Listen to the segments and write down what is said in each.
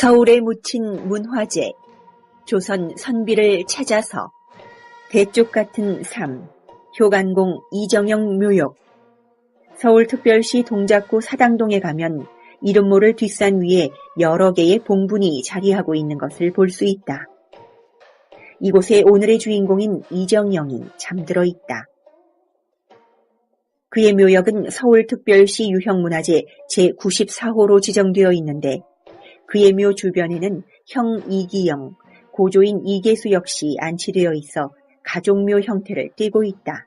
서울에 묻힌 문화재, 조선 선비를 찾아서, 대쪽 같은 삶, 효관공 이정영 묘역, 서울특별시 동작구 사당동에 가면 이름 모를 뒷산 위에 여러 개의 봉분이 자리하고 있는 것을 볼 수 있다. 이곳에 오늘의 주인공인 이정영이 잠들어 있다. 그의 묘역은 서울특별시 유형문화재 제94호로 지정되어 있는데 그의 묘 주변에는 형 이기영, 고조인 이계수 역시 안치되어 있어 가족묘 형태를 띠고 있다.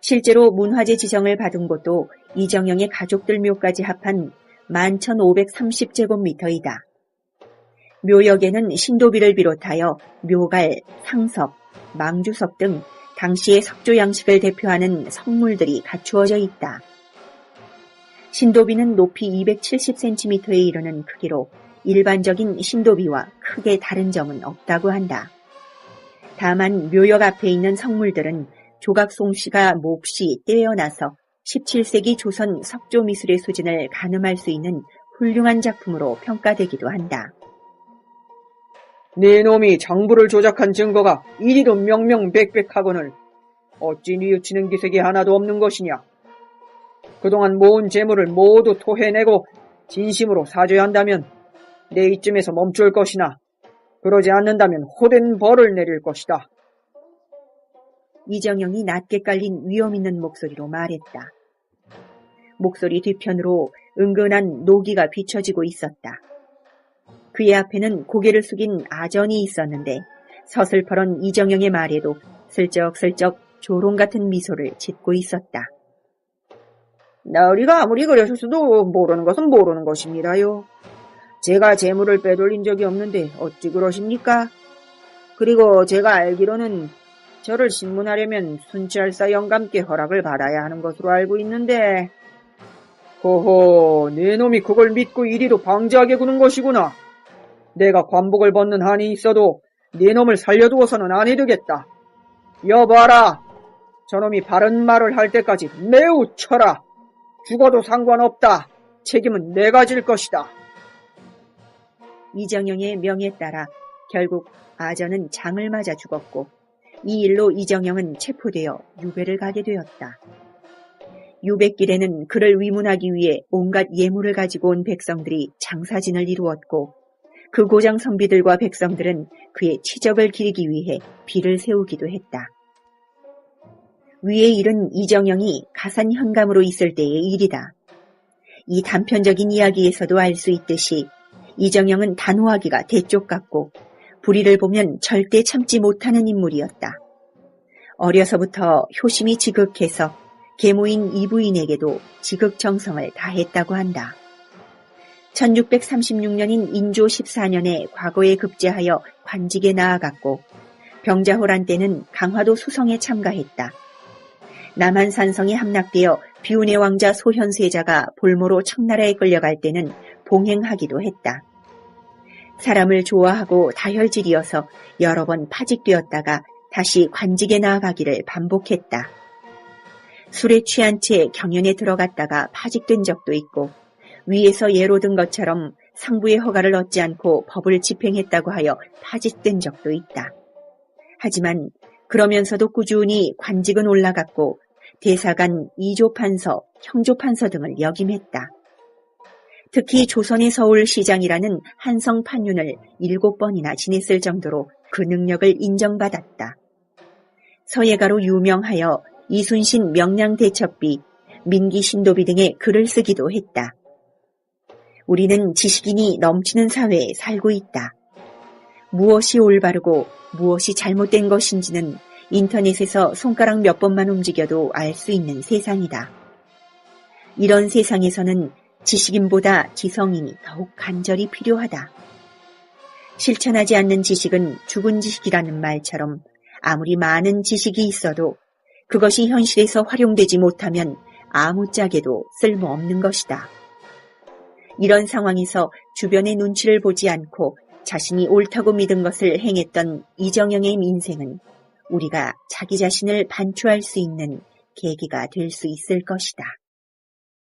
실제로 문화재 지정을 받은 곳도 이정영의 가족들 묘까지 합한 11,530제곱미터이다. 묘역에는 신도비를 비롯하여 묘갈, 상석, 망주석 등 당시의 석조 양식을 대표하는 성물들이 갖추어져 있다. 신도비는 높이 270cm에 이르는 크기로 일반적인 신도비와 크게 다른 점은 없다고 한다. 다만 묘역 앞에 있는 성물들은 조각 솜씨가 몹시 떼어나서 17세기 조선 석조 미술의 수준을 가늠할 수 있는 훌륭한 작품으로 평가되기도 한다. 네 놈이 장부를 조작한 증거가 이리도 명명백백하거늘 어찌 뉘우치는 기색이 하나도 없는 것이냐. 그동안 모은 재물을 모두 토해내고 진심으로 사죄야 한다면 내 이쯤에서 멈출 것이나 그러지 않는다면 호된 벌을 내릴 것이다. 이정영이 낮게 깔린 위험 있는 목소리로 말했다. 목소리 뒤편으로 은근한 노기가 비춰지고 있었다. 그의 앞에는 고개를 숙인 아전이 있었는데 서슬퍼런 이정영의 말에도 슬쩍슬쩍 조롱 같은 미소를 짓고 있었다. 나으리가 아무리 그러셨어도 모르는 것은 모르는 것입니다요. 제가 재물을 빼돌린 적이 없는데 어찌 그러십니까? 그리고 제가 알기로는 저를 신문하려면 순찰사 영감께 허락을 받아야 하는 것으로 알고 있는데 호호 내 놈이 그걸 믿고 이리도 방지하게 구는 것이구나. 내가 관복을 벗는 한이 있어도 네 놈을 살려두어서는 아니 되겠다. 여봐라. 저놈이 바른 말을 할 때까지 매우 쳐라. 죽어도 상관없다. 책임은 내가 질 것이다. 이정영의 명에 따라 결국 아전은 장을 맞아 죽었고 이 일로 이정영은 체포되어 유배를 가게 되었다. 유배길에는 그를 위문하기 위해 온갖 예물을 가지고 온 백성들이 장사진을 이루었고 그 고장 선비들과 백성들은 그의 치적을 기리기 위해 비를 세우기도 했다. 위의 일은 이정영이 가산 현감으로 있을 때의 일이다. 이 단편적인 이야기에서도 알 수 있듯이 이정영은 단호하기가 대쪽 같고 불의를 보면 절대 참지 못하는 인물이었다. 어려서부터 효심이 지극해서 계모인 이부인에게도 지극정성을 다했다고 한다. 1636년인 인조 14년에 과거에 급제하여 관직에 나아갔고 병자호란 때는 강화도 수성에 참가했다. 남한산성에 함락되어 비운의 왕자 소현세자가 볼모로 청나라에 끌려갈 때는 봉행하기도 했다. 사람을 좋아하고 다혈질이어서 여러 번 파직되었다가 다시 관직에 나아가기를 반복했다. 술에 취한 채 경연에 들어갔다가 파직된 적도 있고 위에서 예로 든 것처럼 상부의 허가를 얻지 않고 법을 집행했다고 하여 파직된 적도 있다. 하지만 그러면서도 꾸준히 관직은 올라갔고 대사관 2조 판서, 형조 판서 등을 역임했다. 특히 조선의 서울시장이라는 한성 판윤을 일곱 번이나 지냈을 정도로 그 능력을 인정받았다. 서예가로 유명하여 이순신 명량대첩비, 민기신도비 등의 글을 쓰기도 했다. 우리는 지식인이 넘치는 사회에 살고 있다. 무엇이 올바르고 무엇이 잘못된 것인지는 인터넷에서 손가락 몇 번만 움직여도 알 수 있는 세상이다. 이런 세상에서는 지식인보다 지성인이 더욱 간절히 필요하다. 실천하지 않는 지식은 죽은 지식이라는 말처럼 아무리 많은 지식이 있어도 그것이 현실에서 활용되지 못하면 아무짝에도 쓸모없는 것이다. 이런 상황에서 주변의 눈치를 보지 않고 자신이 옳다고 믿은 것을 행했던 이정영의 인생은 우리가 자기 자신을 반추할 수 있는 계기가 될 수 있을 것이다.